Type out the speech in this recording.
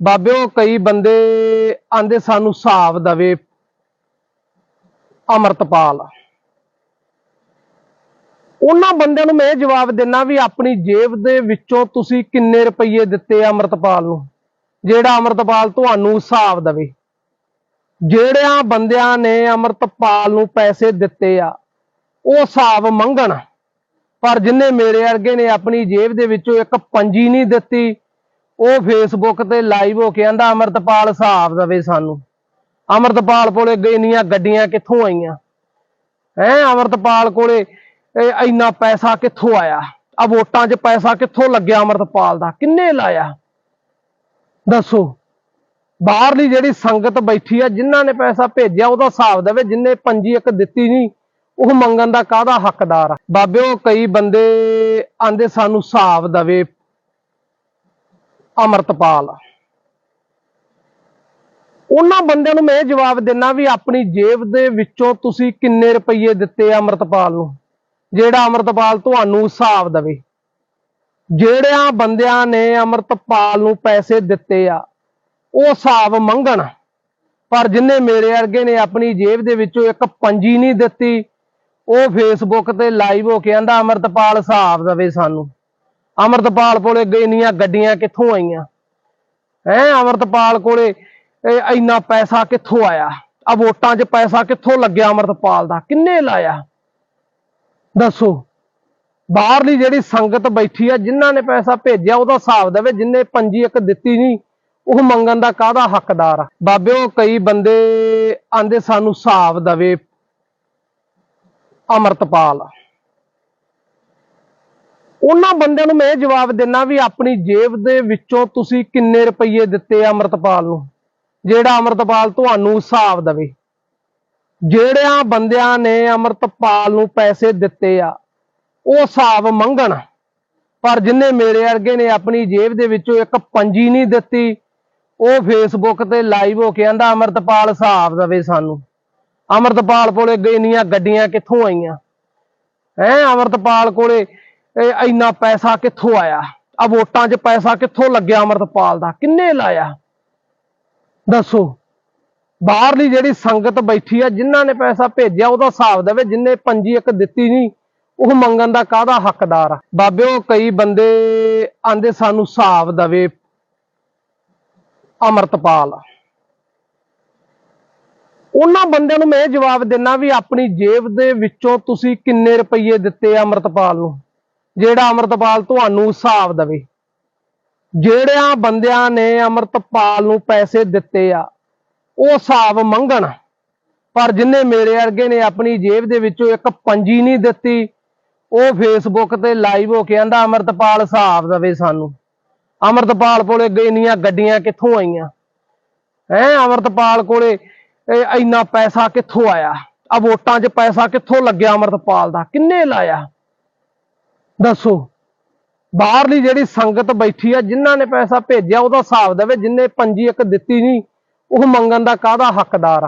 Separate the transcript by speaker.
Speaker 1: ਬਾਬਿਓ, ਕਈ ਬੰਦੇ ਆਂਦੇ ਸਾਨੂੰ ਹਿਸਾਬ ਦਵੇ ਅਮਰਤਪਾਲ। ਉਹਨਾਂ ਬੰਦਿਆਂ ਨੂੰ ਮੈਂ ਇਹ ਜਵਾਬ ਦਿੰਨਾ ਵੀ ਆਪਣੀ ਜੇਬ ਦੇ ਵਿੱਚੋਂ ਤੁਸੀਂ ਕਿੰਨੇ ਰੁਪਏ ਦਿੱਤੇ ਆ ਅਮਰਤਪਾਲ ਨੂੰ, ਜਿਹੜਾ ਅਮਰਤਪਾਲ ਤੁਹਾਨੂੰ ਹਿਸਾਬ ਦਵੇ। ਜਿਹੜਿਆਂ ਬੰਦਿਆਂ ਨੇ ਅਮਰਤਪਾਲ ਨੂੰ ਪੈਸੇ ਦਿੱਤੇ ਆ, ਉਹ ਹਿਸਾਬ ਮੰਗਣ। ਪਰ ਜਿੰਨੇ ਮੇਰੇ ਵਰਗੇ ਨੇ ਆਪਣੀ ਜੇਬ ਦੇ ਵਿੱਚੋਂ ਇੱਕ ਪੰਜੀ ਨਹੀਂ ਦਿੱਤੀ ਉਹ ਫੇਸਬੁੱਕ ਤੇ ਲਾਈਵ ਹੋ ਕੇ ਆਂਦਾ, ਅਮਰਤਪਾਲ ਹਿਸਾਬ ਦਵੇ ਸਾਨੂੰ। ਅਮਰਤਪਾਲ ਕੋਲੇ ਇੰਨੀਆਂ ਗੱਡੀਆਂ ਕਿੱਥੋਂ ਆਈਆਂ? ਹੈ, ਅਮਰਤਪਾਲ ਕੋਲੇ ਇੰਨਾ ਪੈਸਾ ਕਿੱਥੋਂ ਆਇਆ? ਆ ਵੋਟਾਂ 'ਚ ਪੈਸਾ ਕਿੱਥੋਂ ਲੱਗਿਆ ਅਮਰਤਪਾਲ ਦਾ? ਕਿੰਨੇ ਲਾਇਆ? ਦੱਸੋ। ਬਾਹਰਲੀ ਜਿਹੜੀ ਸੰਗਤ ਬੈਠੀ ਆ, ਜਿਨ੍ਹਾਂ ਨੇ ਪੈਸਾ ਭੇਜਿਆ, ਉਹਦਾ ਹਿਸਾਬ ਦੇਵੇ, ਜਿੰਨੇ ਪੰਜੀ ਇੱਕ ਦਿੱਤੀ ਨਹੀਂ, ਉਹ ਮੰਗਣ ਦਾ ਕਾਹਦਾ ਹੱਕਦਾਰ ਆ? ਬਾਬਿਓ, ਕਈ ਬੰਦੇ ਆਂਦੇ ਸਾਨੂੰ ਹਿਸਾਬ ਦੇਵੇ ਅਮਰਤਪਾਲ। ਉਹਨਾਂ ਬੰਦਿਆਂ ਨੂੰ ਮੈਂ ਇਹ ਜਵਾਬ ਦਿੰਨਾ ਵੀ ਆਪਣੀ ਜੇਬ ਦੇ ਵਿੱਚੋਂ ਤੁਸੀਂ ਕਿੰਨੇ ਰੁਪਏ ਦਿੱਤੇ ਆ ਅਮਰਤਪਾਲ ਨੂੰ? ਜਿਹੜਾ ਅਮਰਤਪਾਲ ਤੁਹਾਨੂੰ ਹਿਸਾਬ ਦੇਵੇ। ਜਿਹੜਿਆਂ ਬੰਦਿਆਂ ਨੇ ਅਮਰਤਪਾਲ ਨੂੰ ਪੈਸੇ ਦਿੱਤੇ ਆ, ਉਹ ਹਿਸਾਬ ਮੰਗਣ। ਪਰ ਜਿੰਨੇ ਮੇਰੇ ਵਰਗੇ ਨੇ ਆਪਣੀ ਜੇਬ ਦੇ ਵਿੱਚੋਂ ਇੱਕ ਪੰਜੀ ਨਹੀਂ ਦਿੱਤੀ, ਉਹ ਫੇਸਬੁੱਕ ਤੇ ਲਾਈਵ ਹੋ ਕੇ ਆਂਦਾ, ਅਮਰਤਪਾਲ ਹਿਸਾਬ ਦੇਵੇ ਸਾਨੂੰ। ਅਮਰਤਪਾਲ ਕੋਲੇ ਇੰਨੀਆਂ ਗੱਡੀਆਂ ਕਿੱਥੋਂ ਆਈਆਂ? ਹੈ, ਅਮਰਤਪਾਲ ਕੋਲੇ ਇੰਨਾ ਪੈਸਾ ਕਿੱਥੋਂ ਆਇਆ? ਆ ਵੋਟਾਂ 'ਚ ਪੈਸਾ ਕਿੱਥੋਂ ਲੱਗਿਆ ਅਮਰਤਪਾਲ ਦਾ? ਕਿੰਨੇ ਲਾਇਆ? ਦੱਸੋ। ਬਾਹਰਲੀ ਜਿਹੜੀ ਸੰਗਤ ਬੈਠੀ ਆ, ਜਿਨ੍ਹਾਂ ਨੇ ਪੈਸਾ ਭੇਜਿਆ, ਉਹਦਾ ਹਿਸਾਬ ਦੇਵੇ, ਜਿੰਨੇ ਪੰਜੀ ਇੱਕ ਦਿੱਤੀ ਨਹੀਂ, ਉਹ ਮੰਗਣ ਦਾ ਕਾਹਦਾ ਹੱਕਦਾਰ ਆ? ਬਾਬਿਓ, ਕਈ ਬੰਦੇ ਆਂਦੇ ਸਾਨੂੰ ਹਿਸਾਬ ਦੇਵੇ ਅਮਰਤਪਾਲ। ਉਹਨਾਂ ਬੰਦਿਆਂ ਨੂੰ ਮੈਂ ਇਹ ਜਵਾਬ ਦਿੰਨਾ ਵੀ ਆਪਣੀ ਜੇਬ ਦੇ ਵਿੱਚੋਂ ਤੁਸੀਂ ਕਿੰਨੇ ਰੁਪਏ ਦਿੱਤੇ ਆ ਅਮਰਤਪਾਲ ਨੂੰ? ਜਿਹੜਾ ਅਮਰਤਪਾਲ ਤੁਹਾਨੂੰ ਹਿਸਾਬ ਦਵੇ। ਜਿਹੜਿਆਂ ਬੰਦਿਆਂ ਨੇ ਅਮਰਤਪਾਲ ਨੂੰ ਪੈਸੇ ਦਿੱਤੇ ਆ, ਉਹ ਹਿਸਾਬ ਮੰਗਣ। ਪਰ ਜਿੰਨੇ ਮੇਰੇ ਵਰਗੇ ਨੇ ਆਪਣੀ ਜੇਬ ਦੇ ਵਿੱਚੋਂ ਇੱਕ ਪੰਜੀ ਨਹੀਂ ਦਿੱਤੀ, ਉਹ ਫੇਸਬੁੱਕ ਤੇ ਲਾਈਵ ਹੋ ਕੇ ਆਂਦਾ, ਅਮਰਤਪਾਲ ਹਿਸਾਬ ਦਵੇ ਸਾਨੂੰ। ਅਮਰਤਪਾਲ ਕੋਲੇ ਇੰਨੀਆਂ ਗੱਡੀਆਂ ਕਿੱਥੋਂ ਆਈਆਂ? ਹੈ, ਅਮਰਤਪਾਲ ਕੋਲੇ ਇਹ ਇੰਨਾ ਪੈਸਾ ਕਿੱਥੋਂ ਆਇਆ? ਆ ਵੋਟਾਂ 'ਚ ਪੈਸਾ ਕਿੱਥੋਂ ਲੱਗਿਆ ਅਮਰਤਪਾਲ ਦਾ? ਕਿੰਨੇ ਲਾਇਆ? ਦੱਸੋ। ਬਾਹਰਲੀ ਜਿਹੜੀ ਸੰਗਤ ਬੈਠੀ ਆ, ਜਿਨ੍ਹਾਂ ਨੇ ਪੈਸਾ ਭੇਜਿਆ, ਉਹਦਾ ਹਿਸਾਬ ਦੇਵੇ, ਜਿੰਨੇ ਪੰਜੀ ਇੱਕ ਦਿੱਤੀ ਨਹੀਂ, ਉਹ ਮੰਗਣ ਦਾ ਕਾਹਦਾ ਹੱਕਦਾਰ ਆ? ਬਾਬਿਓ ਕਈ ਬੰਦੇ ਆਂਦੇ ਸਾਨੂੰ ਹਿਸਾਬ ਦੇਵੇ ਅਮਰਤਪਾਲ। ਉਹਨਾਂ ਬੰਦਿਆਂ ਨੂੰ ਮੈਂ ਇਹ ਜਵਾਬ ਦਿੰਨਾ ਵੀ ਆਪਣੀ ਜੇਬ ਦੇ ਵਿੱਚੋਂ ਤੁਸੀਂ ਕਿੰਨੇ ਰੁਪਏ ਦਿੱਤੇ ਆ ਅਮਰਤਪਾਲ ਨੂੰ? ਜਿਹੜਾ ਅਮਰਤਪਾਲ ਤੁਹਾਨੂੰ ਹਿਸਾਬ ਦੇਵੇ। ਜਿਹੜਿਆਂ ਬੰਦਿਆਂ ਨੇ ਅਮਰਤਪਾਲ ਨੂੰ ਪੈਸੇ ਦਿੱਤੇ ਆ, ਉਹ ਹਿਸਾਬ ਮੰਗਣ। ਪਰ ਜਿੰਨੇ ਮੇਰੇ ਵਰਗੇ ਨੇ ਆਪਣੀ ਜੇਬ ਦੇ ਵਿੱਚੋਂ ਇੱਕ ਪੰਜੀ ਨਹੀਂ ਦਿੱਤੀ, ਉਹ ਫੇਸਬੁੱਕ ਤੇ ਲਾਈਵ ਹੋ ਕੇ ਕਹਿੰਦਾ ਅਮਰਤਪਾਲ ਹਿਸਾਬ ਦੇਵੇ ਸਾਨੂੰ। ਅਮਰਤਪਾਲ ਕੋਲੇ ਇੰਨੀਆਂ ਗੱਡੀਆਂ ਕਿੱਥੋਂ ਆਈਆਂ? ਹੈ, ਅਮਰਤਪਾਲ ਕੋਲੇ ਇੰਨਾ ਪੈਸਾ ਕਿੱਥੋਂ ਆਇਆ? ਆ ਵੋਟਾਂ 'ਚ ਪੈਸਾ ਕਿੱਥੋਂ ਲੱਗਿਆ ਅਮਰਤਪਾਲ ਦਾ? ਕਿੰਨੇ ਲਾਇਆ? ਦੱਸੋ। ਬਾਹਰਲੀ ਜਿਹੜੀ ਸੰਗਤ ਬੈਠੀ ਆ, ਜਿਨ੍ਹਾਂ ਨੇ ਪੈਸਾ ਭੇਜਿਆ, ਉਹਦਾ ਹਿਸਾਬ ਦੇਵੇ, ਜਿੰਨੇ ਪੰਜੀ ਇੱਕ ਦਿੱਤੀ ਨਹੀਂ, ਉਹ ਮੰਗਣ ਦਾ ਕਾਹਦਾ ਹੱਕਦਾਰ ਆ?